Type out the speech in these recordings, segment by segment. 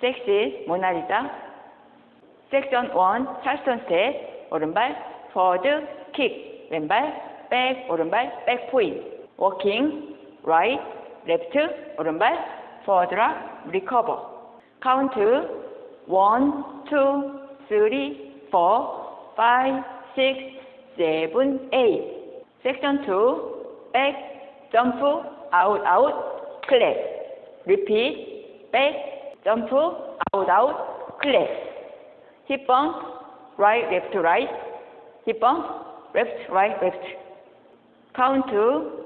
섹시 모나리자. 섹션 1 찰스턴 스텝 오른발 포워드 킥 왼발 백 오른발 백 포인 워킹 라이트 레프트 오른발 포워드 락 리커버 카운트 1 2 3 4 5 6 7 8 섹션 2 백 점프 아웃 아웃 클랩 리핏 백 점프 아웃 아웃 클랩 힙 번, right, left, right, 힙 번, left, right, left. Count to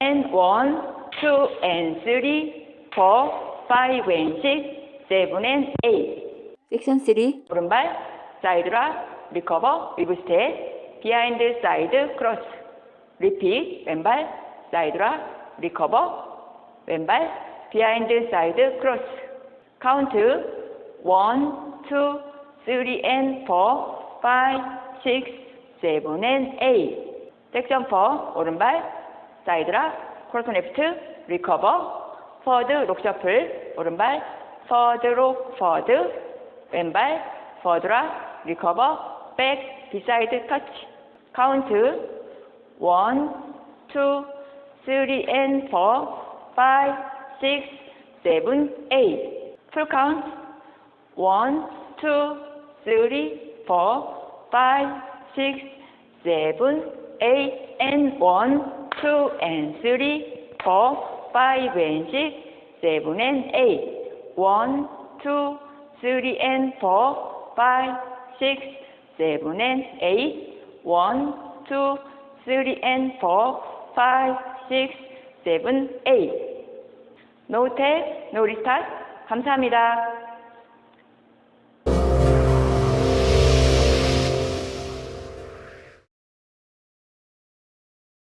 and one, two, and three, four, five, and six, seven, and eight. 섹션 3 오른발 사이드라 리커버 리브 스텝 비하인드 사이드 크로스 리핏 왼발 사이드라 리커버 왼발 비하인드 사이드 크로스 카운트 1 2 3 and 4 5 6 7 and 8 섹션 4 오른발 사이드라 크로스 레프트 리커버 퍼드 록 셔플 오른발 퍼드 록 퍼드 왼발 퍼드라 리커버 백 비사이드 터치 카운트 1 2 3 and 4 5 six, seven, eight. Full count. One, two, three, four, five, six, seven, eight, and one, two, and three, four, five, and six, seven, and eight. One, two, three, and four, five, six, seven, and eight. One, two, three, and four, five, six, seven, eight. 노 탭, 노 리스타트 감사합니다.